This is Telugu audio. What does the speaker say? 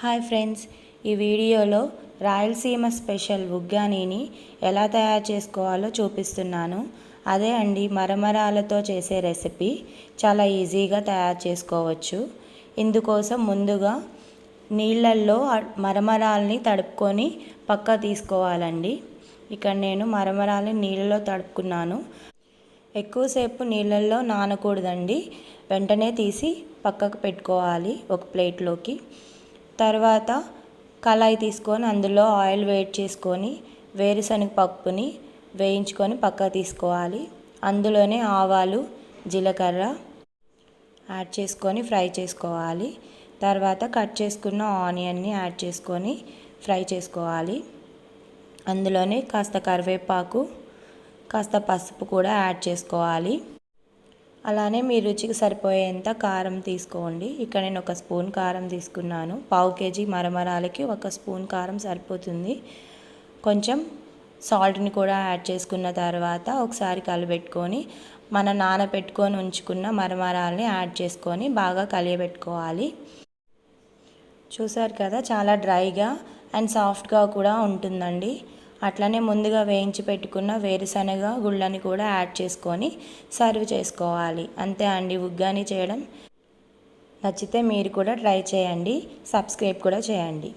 హాయ్ ఫ్రెండ్స్ ఈ వీడియోలో రాయలసీమ స్పెషల్ ఉగ్గానీని ఎలా తయారు చేసుకోవాలో చూపిస్తున్నాను. అదే అండి మరమరాలతో చేసే రెసిపీ చాలా ఈజీగా తయారు చేసుకోవచ్చు. ఇందుకోసం ముందుగా నీళ్ళల్లో మరమరాల్ని తడుపుకొని పక్క తీసుకోవాలండి. ఇక్కడ నేను మరమరాల్ని నీళ్ళలో తడుపుకున్నాను. ఎక్కువసేపు నీళ్ళల్లో నానకూడదండి. వెంటనే తీసి పక్కకు పెట్టుకోవాలి ఒక ప్లేట్లోకి. తర్వాత కళాయి తీసుకొని అందులో ఆయిల్ వేడి చేసుకొని వేరుశనగ పప్పుని వేయించుకొని పక్క తీసుకోవాలి. అందులోనే ఆవాలు జీలకర్ర యాడ్ చేసుకొని ఫ్రై చేసుకోవాలి. తర్వాత కట్ చేసుకున్న ఆనియన్ని యాడ్ చేసుకొని ఫ్రై చేసుకోవాలి. అందులోనే కాస్త కరివేపాకు కాస్త పసుపు కూడా యాడ్ చేసుకోవాలి. అలానే మీ రుచికి సరిపోయేంత కారం తీసుకోండి. ఇక్కడ నేను ఒక స్పూన్ కారం తీసుకున్నాను. పావు కేజీ మరమరాలకి ఒక స్పూన్ కారం సరిపోతుంది. కొంచెం సాల్ట్ని కూడా యాడ్ చేసుకున్న తర్వాత ఒకసారి కలిపెట్టుకొని మన నానబెట్టుకొని ఉంచుకున్న మరమరాలని యాడ్ చేసుకొని బాగా కలియబెట్టుకోవాలి. చూసారు కదా చాలా డ్రైగా అండ్ సాఫ్ట్గా కూడా ఉంటుందండి. అట్లనే ముందుగా వేయించి పెట్టుకున్న వేరుశనగ గుళ్ళని కూడా యాడ్ చేసుకొని సర్వ్ చేసుకోవాలి. అంతే అండి. ఉగ్గాని చేయడం నచ్చితే మీరు కూడా ట్రై చేయండి. సబ్స్క్రైబ్ కూడా చేయండి.